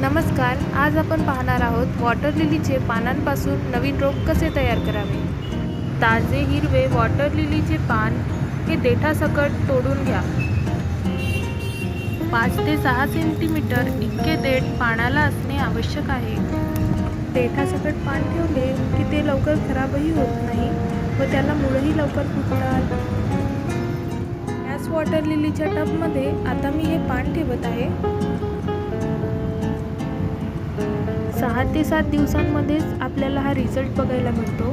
नमस्कार आज आपण पाहणार आहोत वॉटर लिलीचे पानांपासून नवीन रोप कसे तयार करावे? ताजे हिरवे वॉटर लिलीचे पान हे देठासकट तोडून घ्या. पाच ते सहा सेंटीमीटर इतके देठ पानाला असणे आवश्यक आहे. देठासकट पान ठेवले की ते लवकर खराबही होत नाही व त्याला मुळंही लवकर फुटतात याच वॉटर लिलीच्या टबमध्ये आता मी हे पान ठेवत आहे. सहा ते सात दिवसांमध्येच आपल्याला हा रिझल्ट बघायला मिळतो.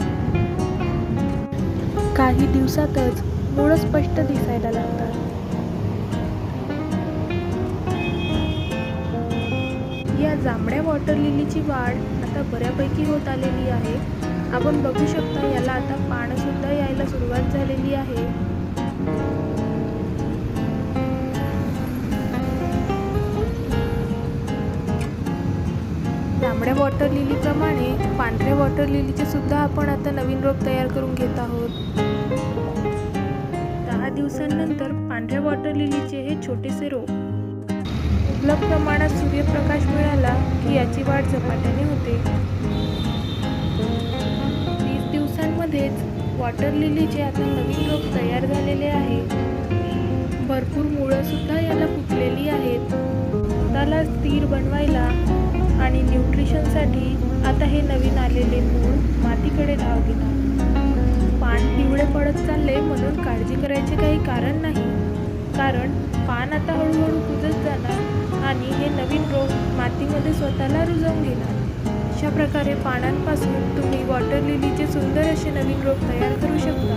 काही दिवसातच मुळं स्पष्ट दिसायला लागतात. या जांभळ्या वॉटर लिलीची वाढ आता बऱ्यापैकी होत आलेली आहे. आपण बघू शकता याला आता पानं सुद्धा यायला सुरुवात झालेली आहे. जांभळ्या वॉटर लिलीप्रमाणे पांढऱ्या वॉटर लिलीचे सुद्धा आपण आता नवीन रोप तयार करून घेत आहोत. दहा दिवसांनंतर पांढऱ्या वॉटर लिलीचे हे छोटेसे रोप. मुबलक प्रमाणात सूर्यप्रकाश मिळाला की याची वाढ झपाट्याने होते. वीस दिवसांमध्येच वॉटर लिलीचे आता नवीन रोप तयार झालेले आहे. भरपूर मुळं सुद्धा याला फुटलेली आहेत. त्याला स्थिर बनवायला आणि न्यूट्रिशनसाठी आता हे नवीन आलेले मूळ मातीकडे धाव घेणार पान पिवळे पडत चालले म्हणून काळजी करायचे काही कारण नाही. कारण पान आता हळूहळू कुजत जाणार आणि हे नवीन रोग मातीमध्ये स्वतःला रुजवून घेणार. अशा प्रकारे पानांपासून तुम्ही वॉटर लिलीचे सुंदर असे नवीन रोप तयार करू शकता.